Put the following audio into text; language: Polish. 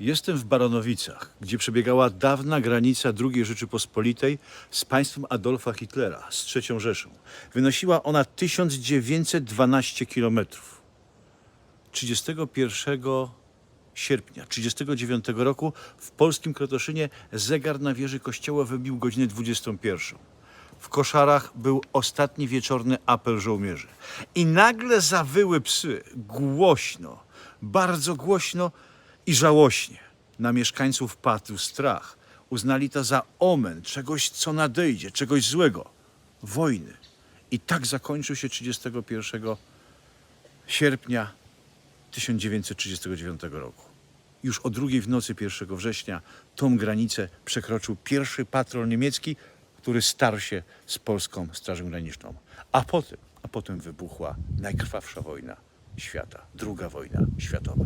Jestem w Baronowicach, gdzie przebiegała dawna granica II Rzeczypospolitej z państwem Adolfa Hitlera, z III Rzeszą. Wynosiła ona 1912 kilometrów. 31 sierpnia 1939 roku w polskim Krotoszynie zegar na wieży kościoła wybił godzinę 21. W koszarach był ostatni wieczorny apel żołnierzy. I nagle zawyły psy głośno, bardzo głośno i żałośnie. Na mieszkańców padł strach. Uznali to za omen czegoś, co nadejdzie, czegoś złego wojny. I tak zakończył się 31 sierpnia 1939 roku. Już o drugiej w nocy 1 września tą granicę przekroczył pierwszy patrol niemiecki, który starł się z polską Strażą Graniczną. A potem, a potem wybuchła najkrwawsza wojna świata, druga wojna światowa.